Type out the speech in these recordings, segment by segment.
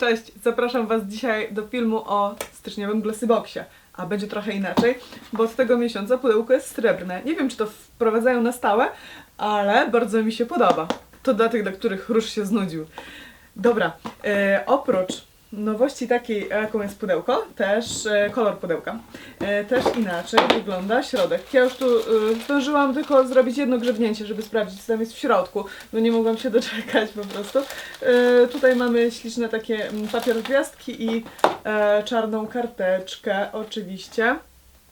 Cześć, zapraszam Was dzisiaj do filmu o styczniowym Glossyboxie. A będzie trochę inaczej, bo od tego miesiąca pudełko jest srebrne. Nie wiem, czy to wprowadzają na stałe, ale bardzo mi się podoba. To dla tych, dla których róż się znudził. Dobra, e, oprócz nowości takiej, jaką jest pudełko, też e, kolor pudełka. E, też inaczej wygląda środek. Ja już tu e, zdążyłam tylko zrobić jedno grzebnięcie, żeby sprawdzić, co tam jest w środku, bo nie mogłam się doczekać po prostu. Tutaj mamy śliczne takie papier gwiazdki i czarną karteczkę oczywiście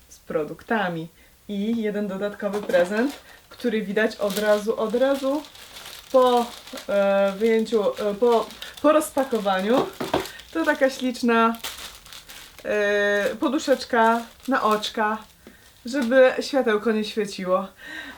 z produktami. I jeden dodatkowy prezent, który widać od razu, od razu po wyjęciu, po, po rozpakowaniu. To taka śliczna e, poduszeczka na oczka, żeby światełko nie świeciło.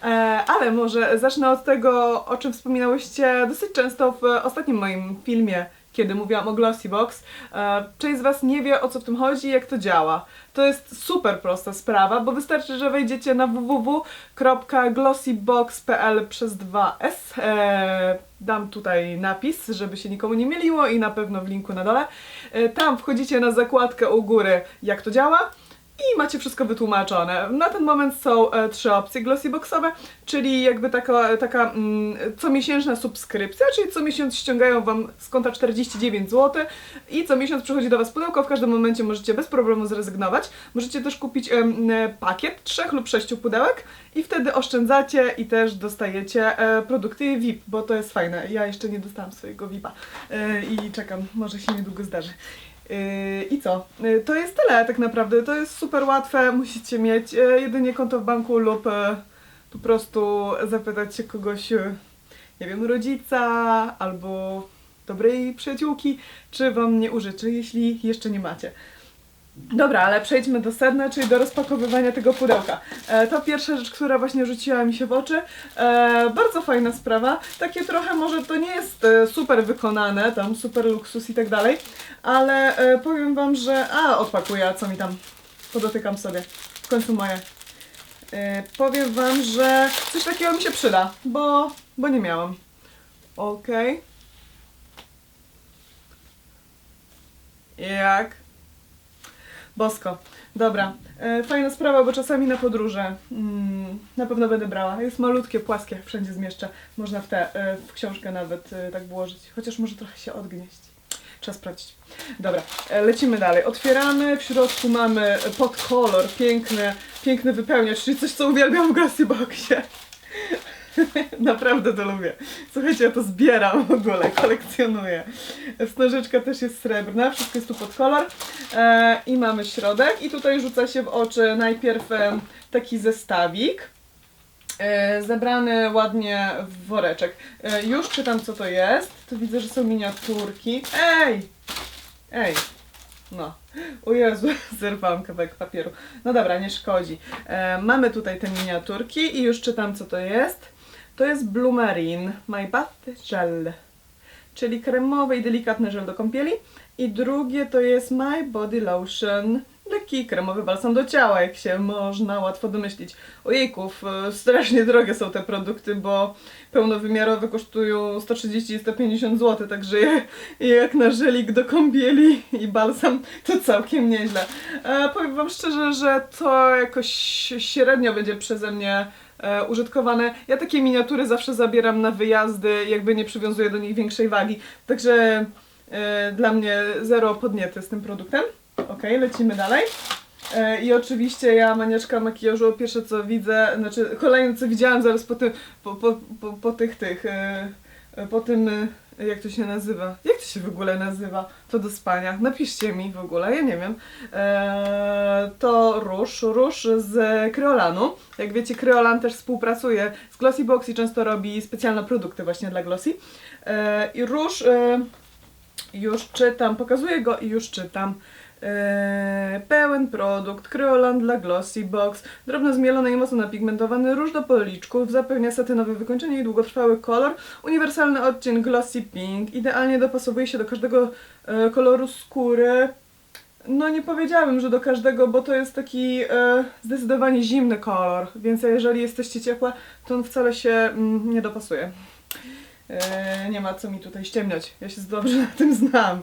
E, ale może zacznę od tego, o czym wspominałyście dosyć często w ostatnim moim filmie, kiedy mówiłam o Glossy Box. E, część z Was nie wie o co w tym chodzi i jak to działa. To jest super prosta sprawa, bo wystarczy, że wejdziecie na www.glossybox.pl przez 2s. E, dam tutaj napis, żeby się nikomu nie myliło i na pewno w linku na dole. E, tam wchodzicie na zakładkę u góry, jak to działa. I macie wszystko wytłumaczone. Na ten moment są e, trzy opcje glossyboxowe, czyli jakby taka, taka mm, comiesięczna subskrypcja, czyli co miesiąc ściągają Wam z konta 49 zł i co miesiąc przychodzi do Was pudełko, w każdym momencie możecie bez problemu zrezygnować. Możecie też kupić pakiet trzech lub sześciu pudełek i wtedy oszczędzacie i też dostajecie e, produkty VIP, bo to jest fajne. Ja jeszcze nie dostałam swojego VIP-a e, i czekam, może się niedługo zdarzy. Yy, I co? Yy, To jest tyle tak naprawdę. To jest super łatwe. Musicie mieć yy, jedynie konto w banku lub po prostu zapytać się kogoś, nie wiem, rodzica albo dobrej przyjaciółki, czy wam nie użyczy, jeśli jeszcze nie macie. Dobra, ale przejdźmy do sedna, czyli do rozpakowywania tego pudełka. E, to pierwsza rzecz, która właśnie rzuciła mi się w oczy. E, bardzo fajna sprawa. Takie trochę może to nie jest e, super wykonane, tam super luksus i tak dalej, ale e, powiem wam, że... A, odpakuję, a co mi tam? Podotykam sobie. W końcu moje. E, powiem wam, że coś takiego mi się przyda, bo, bo nie miałam. Okej. Jak? Bosko. Dobra. E, fajna sprawa, bo czasami na podróże mm, na pewno będę brała. Jest malutkie, płaskie, wszędzie zmieszczę. Można w tę, e, w książkę nawet e, tak włożyć. Chociaż może trochę się odgnieść. Trzeba sprawdzić. Dobra, lecimy dalej. Otwieramy, w środku mamy podkolor, piękny, piękny wypełniacz, czyli coś, co uwielbiam w Glossy Boxie. Naprawdę to lubię. Słuchajcie, ja to zbieram w ogóle, kolekcjonuję. Wstążeczka też jest srebrna, wszystko jest tu pod kolor. E, I mamy środek i tutaj rzuca się w oczy najpierw e, taki zestawik. E, zebrany ładnie w woreczek. E, już czytam co to jest. Tu widzę, że są miniaturki. Ej! Ej! No. O Jezu, zerwałam kawałek papieru. No dobra, nie szkodzi. E, mamy tutaj te miniaturki i już czytam co to jest. To jest Blue Marine My Bath Gel, czyli kremowy i delikatny żel do kąpieli. I drugie to jest My Body Lotion, lekki kremowy balsam do ciała, jak się można łatwo domyślić. Ojejków, strasznie drogie są te produkty, bo pełnowymiarowe kosztują 130 i 150 zł, także jak na żelik do kąpieli i balsam to całkiem nieźle. E, powiem Wam szczerze, że to jakoś średnio będzie przeze mnie e, użytkowane. Ja takie miniatury zawsze zabieram na wyjazdy, jakby nie przywiązuję do nich większej wagi. Także e, dla mnie zero podniety z tym produktem. Okej, lecimy dalej. E, I oczywiście ja, maniaczka makijażu, pierwsze co widzę, znaczy kolejne co widziałam zaraz po tym, po, po, po, po tych tych, e, e, po tym, jak to się nazywa? Jak to się w ogóle nazywa? To do spania. Napiszcie mi w ogóle, ja nie wiem. E, to róż, róż z Kryolanu. Jak wiecie, Kryolan też współpracuje z Glossy Box i często robi specjalne produkty właśnie dla Glossy. E, I róż, e, już czytam, pokazuję go i już czytam. Eee, pełen produkt, Kryolan dla Glossy Box, drobno zmielony i mocno napigmentowany róż do policzków, zapewnia satynowe wykończenie i długotrwały kolor, uniwersalny odcień Glossy Pink, idealnie dopasowuje się do każdego e, koloru skóry. No nie powiedziałabym, że do każdego, bo to jest taki e, zdecydowanie zimny kolor, więc jeżeli jesteście ciepłe, to on wcale się mm, nie dopasuje. E, nie ma co mi tutaj ściemniać, ja się dobrze na tym znam.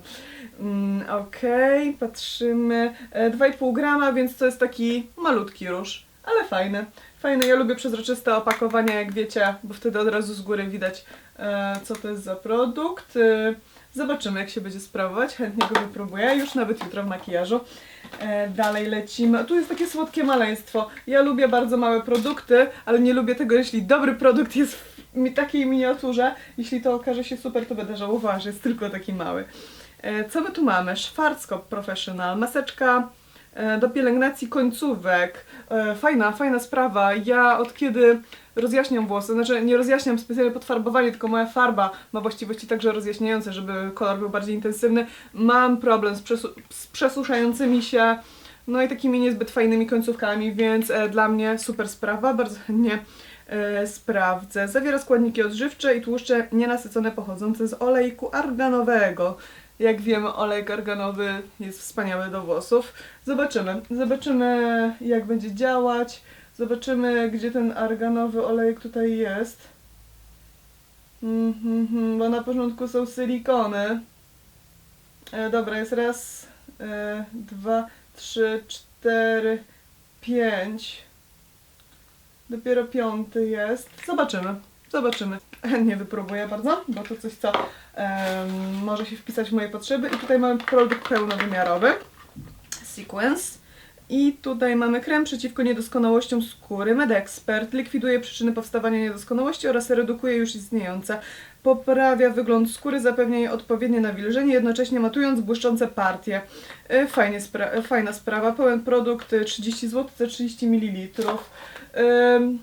Mm, Okej, patrzymy. E, 2,5 grama, więc to jest taki malutki róż, ale fajny. Fajny, ja lubię przezroczyste opakowania, jak wiecie, bo wtedy od razu z góry widać, e, co to jest za produkt. E, zobaczymy, jak się będzie sprawować. Chętnie go wypróbuję, już nawet jutro w makijażu. E, dalej lecimy. Tu jest takie słodkie maleństwo. Ja lubię bardzo małe produkty, ale nie lubię tego, jeśli dobry produkt jest w mi- takiej miniaturze. Jeśli to okaże się super, to będę żałowała, że jest tylko taki mały. E, Co my tu mamy? Schwarzkopf Professional, maseczka e, do pielęgnacji końcówek. E, Fajna, fajna sprawa. Ja od kiedy rozjaśniam włosy, znaczy nie rozjaśniam specjalnie podfarbowanie, tylko moja farba ma właściwości także rozjaśniające, żeby kolor był bardziej intensywny. Mam problem z, przesu- z przesuszającymi się, no i takimi niezbyt fajnymi końcówkami, więc dla mnie super sprawa, bardzo chętnie sprawdzę. Zawiera składniki odżywcze i tłuszcze nienasycone pochodzące z olejku arganowego. Jak wiemy, olejek arganowy jest wspaniały do włosów. Zobaczymy. Zobaczymy, jak będzie działać. Zobaczymy, gdzie ten arganowy olejek tutaj jest. Mhm, bo na początku są silikony. E, dobra, jest raz, e, dwa, trzy, cztery, pięć. Dopiero piąty jest. Zobaczymy. Zobaczymy. Chętnie wypróbuję bardzo, bo to coś, co em, może się wpisać w moje potrzeby. I tutaj mamy produkt pełnowymiarowy. Sequence. I tutaj mamy krem przeciwko niedoskonałościom skóry. MedExpert likwiduje przyczyny powstawania niedoskonałości oraz redukuje już istniejące. Poprawia wygląd skóry, zapewnia jej odpowiednie nawilżenie, jednocześnie matując błyszczące partie. E, Fajnie spra- fajna sprawa. Pełen produkt e, 30 zł za 30 ml. Ym,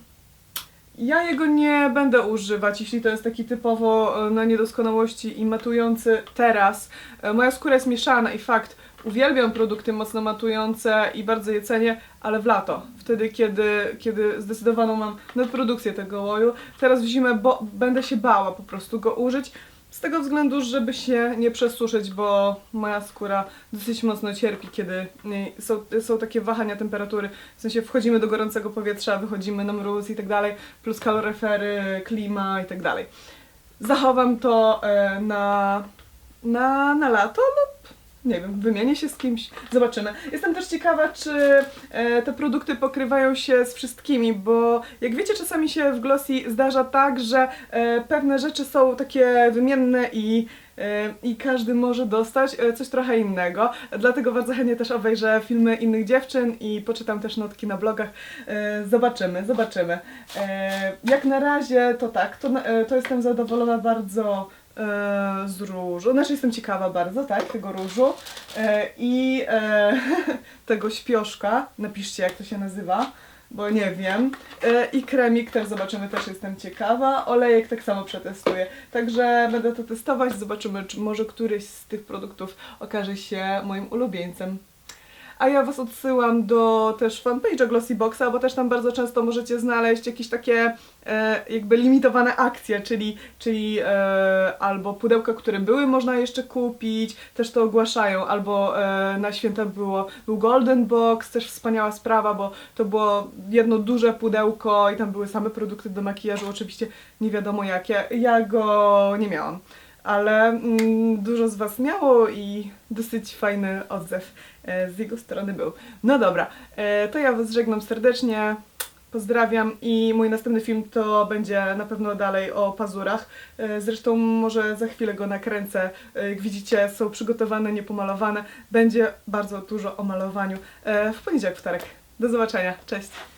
ja jego nie będę używać, jeśli to jest taki typowo e, na niedoskonałości i matujący teraz. E, Moja skóra jest mieszana i fakt, uwielbiam produkty mocno matujące i bardzo je cenię, ale w lato, wtedy kiedy, kiedy zdecydowaną mam nadprodukcję tego łoju. Teraz w zimę bo, będę się bała po prostu go użyć. Z tego względu, żeby się nie przesuszyć, bo moja skóra dosyć mocno cierpi, kiedy y, są, są takie wahania temperatury. W sensie wchodzimy do gorącego powietrza, wychodzimy na mróz i tak dalej, plus kaloryfery, klima i tak dalej. Zachowam to e, na, na, na lato lub nie wiem, wymienię się z kimś, zobaczymy. Jestem też ciekawa, czy e, te produkty pokrywają się z wszystkimi, bo jak wiecie, czasami się w Glossy zdarza tak, że e, pewne rzeczy są takie wymienne i e, i każdy może dostać coś trochę innego. Dlatego bardzo chętnie też obejrzę filmy innych dziewczyn i poczytam też notki na blogach. Zobaczymy, zobaczymy. Jak na razie to tak, to, to jestem zadowolona bardzo e, z różu. Znaczy jestem ciekawa bardzo, tak, tego różu e, i e, tego śpioszka. Napiszcie jak to się nazywa, bo nie wiem. I kremik też zobaczymy, też jestem ciekawa. Olejek tak samo przetestuję. Także będę to testować, zobaczymy, czy może któryś z tych produktów okaże się moim ulubieńcem. A ja Was odsyłam do też fanpage'a Glossyboxa, bo też tam bardzo często możecie znaleźć jakieś takie e, jakby limitowane akcje, czyli, czyli e, albo pudełka, które były można jeszcze kupić, też to ogłaszają, albo e, na święta było, był Golden Box, też wspaniała sprawa, bo to było jedno duże pudełko i tam były same produkty do makijażu, oczywiście nie wiadomo jakie. Ja go nie miałam ale mm, dużo z Was miało i dosyć fajny odzew e, z jego strony był. No dobra, e, to ja Was żegnam serdecznie, pozdrawiam i mój następny film to będzie na pewno dalej o pazurach. E, zresztą może za chwilę go nakręcę. E, jak widzicie są przygotowane, niepomalowane. Będzie bardzo dużo o malowaniu e, w poniedziałek, wtorek. Do zobaczenia, cześć!